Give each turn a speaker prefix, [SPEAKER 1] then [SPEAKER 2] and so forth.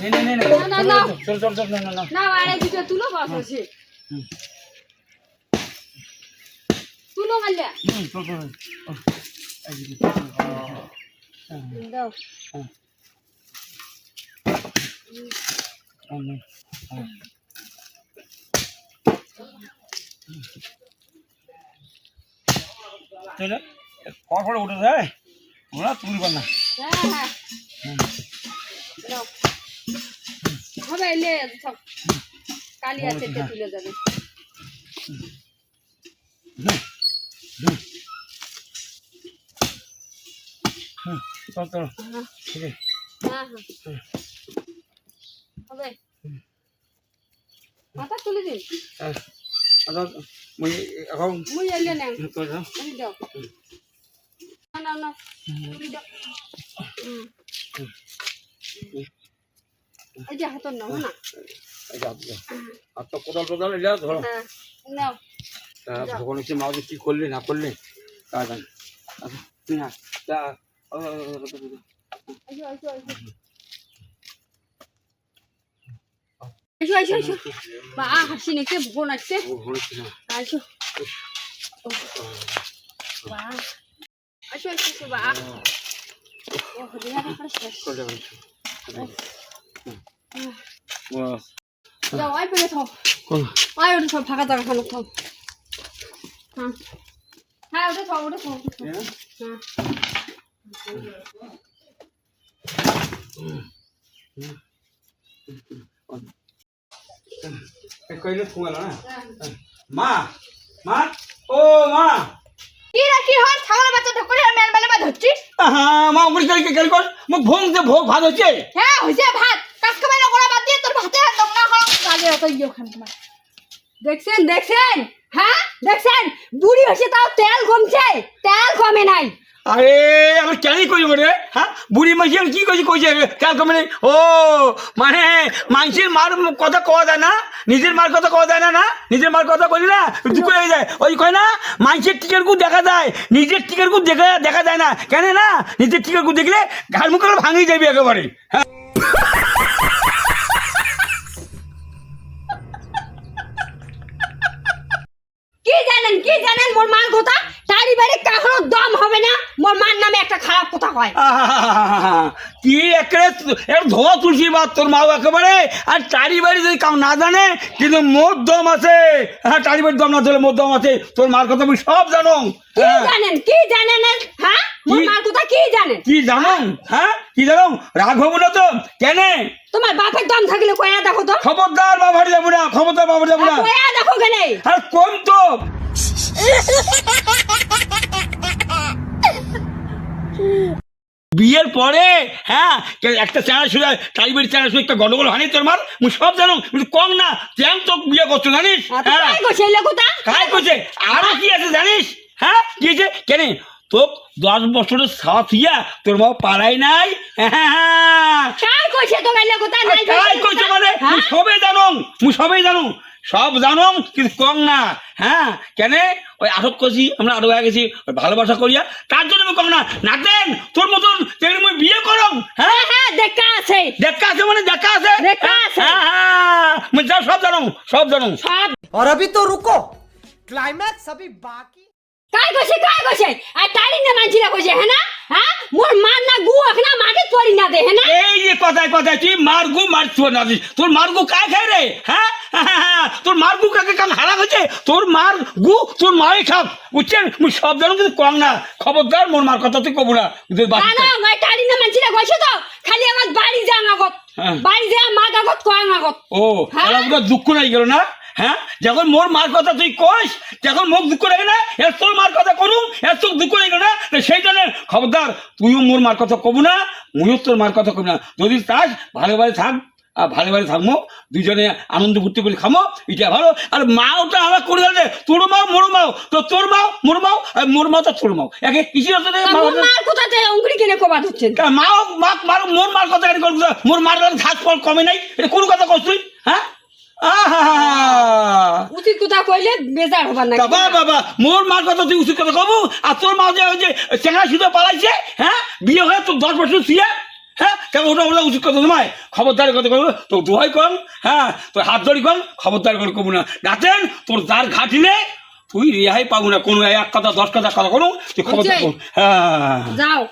[SPEAKER 1] নে নে নে নে
[SPEAKER 2] না, না, না।
[SPEAKER 1] চল চল চল না না না
[SPEAKER 2] না বাইরে দুটো তুলো বাস আছে
[SPEAKER 1] হুম।
[SPEAKER 2] তুলো মাল্লা
[SPEAKER 1] হুম, চল চল চল। এই যে, হ্যাঁ,
[SPEAKER 2] দাও
[SPEAKER 1] হ্যাঁ। হ্যাঁ, নে, হ্যাঁ। তাহলে পর পরে উঠে যায় ওরা তুলবার না
[SPEAKER 2] হ্যাঁ হ্যাঁ এলে সব কালি আছে তুলে যাবে
[SPEAKER 1] চল
[SPEAKER 2] হ্যাঁ।
[SPEAKER 1] আছে
[SPEAKER 2] হ্যাঁ মাথা তুলে দিন।
[SPEAKER 1] মুই এখন
[SPEAKER 2] মুই এলে না।
[SPEAKER 1] তো যাও
[SPEAKER 2] তুলি দাও না। না দাও। এই যে হাতর নাও না
[SPEAKER 1] এই যাও যাও আর তো কোদাল টোদাল এটা ধরো
[SPEAKER 2] হ্যাঁ নাও
[SPEAKER 1] ভগবান কি মাউজি কি করলি না করলি তা জান আচ্ছা না তা
[SPEAKER 2] আইসো আইসো আইসো বা হাসি নেকে ভগন আসছে
[SPEAKER 1] ও, হয়েছে না।
[SPEAKER 2] আইসো বা আইসো আইসো বা ও হদিয়া শেষ হ্যাঁ হ্যাঁ।
[SPEAKER 1] হ্যাঁ?
[SPEAKER 2] হ্যাঁ
[SPEAKER 1] এই কইলে ফুয়াল না
[SPEAKER 2] হ্যাঁ।
[SPEAKER 1] মা মা ও মা
[SPEAKER 2] কি রে কি হয় ছাগলের বাচ্চা ঢকরে মেল মেলে মা
[SPEAKER 1] মুখ ভোগ যে ভোগ ভাত হচ্ছে
[SPEAKER 2] হ্যাঁ হইছে ভাত ইয়ে দেখছেন দেখছেন? হ্যাঁ? দেখছেন? বুড়ি হয়েছে তাও তেল কমছে। তেল কমে নাই।
[SPEAKER 1] আরে, আমি কেন রে? হ্যাঁ? বুড়ি কি কইছি কমে ও মানে মানুষের মার কথা কওয়া যায় না? নিজের মার কথা কওয়া যায় না না? নিজের মার কথা বলি না, দুঃখ হয়ে যায়। ওই কয় না মানুষের টিকের গু দেখা যায়। নিজের টিকের গু দেখা দেখা যায় না। কেন না? নিজের টিকের গু দেখলে ঘাড় মুখ ভাঙি যাবি একেবারে। হ্যাঁ
[SPEAKER 2] কি জানেন কি জানেন মোর মার কথা? তারি বাড়ি কাহরো দম হবে না মোর মার নামে একটা খারাপ কথা হয়।
[SPEAKER 1] কি একেবারে এর ধোয়া তুলসী বাদ তোর মাও একেবারে? আর বাড়ি যদি কাউ না জানে কিন্তু মোর দম আছে। হ্যাঁ দম না মোর দম আছে তোর মার কথা আমি সব জানো।
[SPEAKER 2] কি
[SPEAKER 1] হ্যাঁ,
[SPEAKER 2] জানেন কি জানেন? হ্যাঁ? মোর
[SPEAKER 1] কি?
[SPEAKER 2] মার কথা কি জানেন?
[SPEAKER 1] কি জানো? হ্যাঁ? কি জানো? রাগ হব না তো। কেন?
[SPEAKER 2] তোমার বাপের দম থাকলে কয়া দেখো তো?
[SPEAKER 1] খবরদার বাবাড়ি যাব না খবরদার বাবাড়ি যাব না।
[SPEAKER 2] কয়া দেখো কেনে?
[SPEAKER 1] আর কম তো। বিয়ের পরে হ্যাঁ একটা চ্যানেল শুনে টাইবের চ্যানেল শুনে একটা গন্ডগোল হয়নি তোর মার মুই সব জানো কম না চ্যান তো বিয়ে করছ জানিস? হ্যাঁ
[SPEAKER 2] কাই লোকটা?
[SPEAKER 1] কাই করছে? আরও কি আছে জানিস? হ্যাঁ কি আছে? কেন তো দশ বছরের সাথ ইয়া তোর মা পাড়াই নাই? হ্যাঁ
[SPEAKER 2] কইছে তোমার লোকটা? নাই
[SPEAKER 1] কইছে মানে? মুই
[SPEAKER 2] হ্যাঁ?
[SPEAKER 1] সবে জানো মুই সবে জানো সব জানো কিন্তু কম না হ্যাঁ কেন ওই আটক করছি আমরা আটক হয়ে গেছি ওই ভালোবাসা করিয়া তার জন্য আমি কম না নাতেন তোর মতন যেগুলো মুই বিয়ে করম হ্যাঁ
[SPEAKER 2] হ্যাঁ হ্যাঁ দেখা আছে
[SPEAKER 1] দেখা আছে মানে দেখা আছে
[SPEAKER 2] দেখা আছে।
[SPEAKER 1] হ্যাঁ হ্যাঁ মুই যা সব জানো সব জানো
[SPEAKER 2] সব
[SPEAKER 3] और अभी तो रुको क्लाइमैक्स अभी बाकी
[SPEAKER 2] কাই কইছে কাই কইছে আর তারি না মানছিরা কইছে হ্যাঁ না হ্যাঁ মোর মার না গু এখনা মাটি পড়ি না দে হ্যাঁ না
[SPEAKER 1] পাতায় কথায় তুই মারগু মারছ না তোর মারগু কায় খায় রে? হ্যাঁ? তোর মার্গু কাকে কাল হারা হয়েছে? তোর মার গু তোর মাই খাপ বুঝছেন? মুই সব জানো কিন্তু কম না। খবরদার মোর মার কথা তুই কবু না।
[SPEAKER 2] কইছে তো। খালি আমার বাড়ি যা আগত।
[SPEAKER 1] হ্যাঁ।
[SPEAKER 2] বাড়ি যা মা আগত কয় আগত।
[SPEAKER 1] ও
[SPEAKER 2] হ্যাঁ?
[SPEAKER 1] দুঃখ নাই গেল না? হ্যাঁ? যখন মোর মার কথা তুই কস যখন মুখ দুঃখ লাগে না এর তোর মার কথা করুম এর তোর দুঃখ রেখে না সেই জন্য খবরদার তুইও মোর মার কথা কব না মুইও তোর মার কথা কবি না। যদি চাস ভালো ভালো থাক আর ভালো ভালো থাকব দুজনে আনন্দ ফুর্তি করে খামো এটা ভালো। আর মা ওটা আমার করে দেবে তোর মাও মোর মাও তো তোর মাও মোর মাও আর মোর মাও তো তোর মাও। একে
[SPEAKER 2] কিছু কথাতে কেনে
[SPEAKER 1] মাও মা মার মোর মার কথা মোর মার ঘাস ফল কমে নাই এটা কোন কথা কস তুই হ্যাঁ?
[SPEAKER 2] উচিত কথা কইলে বেজার হবার না
[SPEAKER 1] বাবা বাবা মোর মার কথা তুই উচিত কথা কবু? আর তোর মা যে ওই যে চেঙ্গা সুতো পালাইছে হ্যাঁ? বিয়ে হয়ে তোর দশ বছর শুয়ে হ্যাঁ? কেন ওটা ওটা উচিত কথা তোমায় খবরদার কথা করব তো দোহাই কর হ্যাঁ? তোর হাত ধরি কর খবরদার করে কবু না। রাতেন তোর দ্বার ঘাটিলে তুই রেহাই পাবো না। কোনো এক কথা দশ কথা কথা করুন তুই খবরদার কর। হ্যাঁ।
[SPEAKER 2] যাও।